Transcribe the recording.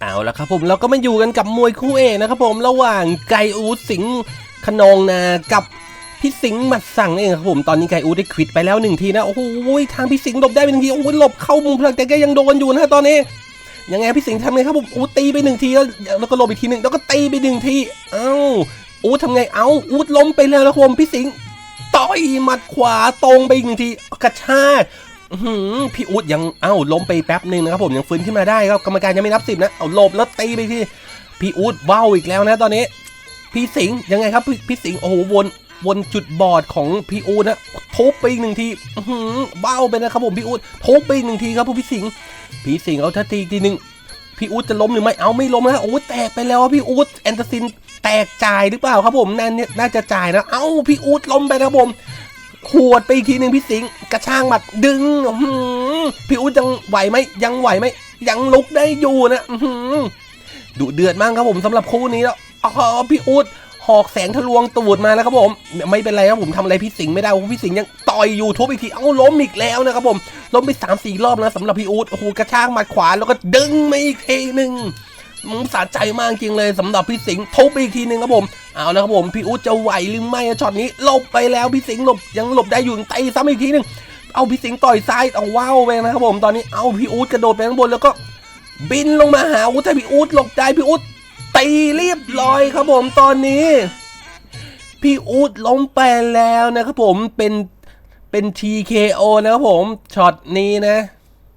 เอาละครับผมเราก็มาอยู่กันกับมวยคู่เอกนะครับผมระหว่างไกอูสิงห์ขนองนากับพี่สิงห์หมัดสั่งเองครับผมตอนนี้ไกอูได้ควิดไปแล้วหนึ่งทีนะโอ้โหทางพี่สิงห์หลบได้ไปหนึ่งทีโอ้โหหลบเข้ามุมพลังแต่ก็ยังโดนอยู่นะตอนนี้ยังไงพี่สิงห์ทำไงครับผมอูตีไปหนึ่งทีแล้วแล้วก็หลบอีกทีหนึ่งแล้วก็ตีไปหนึ่งทีเอ้าอูทำไงเอ้าอูล้มไปแล้วนะครับผมพี่สิงห์ต่อยหมัดขวาตรงไปอีกหนึ่งที กระชากหือพี่อูดยังเอ้าล้มไปแป๊บหนึ่งนะครับผมยังฟื้นขึ้นมาได้ครับกรรมการยังไม่นับสิบนะเอาหลบแล้วตีไปทีพี่อูดเบ้าอีกแล้วนะตอนนี้ พี่สิงยังไงครับพี่สิงโอ้โหวนวนจุดบอดของพี่อูดนะทุบไปอีกหนึ่งทีอื้อหือเบ้าไปนะครับผมพี่อูดทุบไปอีกหนึ่งทีครับพี่สิงพี่สิงเอาทันทีทีหนึ่งพี่อูดจะล้มหรือไม่เอาไม่ล้มนะโอ้แตกไปแล้วพี่อูดแอนเตอร์ซินแตกจ่ายหรือเปล่าครับผมนั่นน่าจะจ่ายนะเอ้าพี่อูดล้มไปนะครับผม ขวดไปอีกทีหนึ่งพี่สิงกระช่างหมัดดึงพี่อู๊ดยังไหวไหมยังไหวไหมยังลุกได้อยู่นะดุเดือดมากครับผมสำหรับคู่นี้แล้วอ๋อพี่อู๊ดหอกแสงทะลวงตูดมาแล้วครับผม ไม่เป็นไรครับผมทำอะไรพี่สิงไม่ได้เพราะพี่สิงยังต่อยอยู่ทุบอีกทีเอ้าล้มอีกแล้วนะครับผมล้มไปสามสี่รอบนะสำหรับพี่อู๊ดโอ้โหกระชากหมัดขวาแล้วก็ดึงมาอีกทีหนึ่งอืมสะใจมากจริงเลยสำหรับพี่สิงทุบไปอีกทีหนึ่งครับผม เอาแล้วครับผมพี่อู๊ดจะไหวหรือไม่อะช็อตนี้หลบไปแล้วพี่สิงห์หลบยังหลบได้อยู่ยังตีซ้ำอีกทีหนึ่งเอาพี่สิงห์ต่อยซ้ายเอาว้าวไปนะครับผมตอนนี้เอาพี่อู๊ดกระโดดไปข้างบนแล้วก็บินลงมาหาอู๊ดแต่พี่อู๊ดหลบได้พี่อู๊ดตีเรียบร้อยครับผมตอนนี้ พี่อู๊ดล้มไปแล้วนะครับผมเป็นเป็น TKO นะครับผมช็อตนี้นะ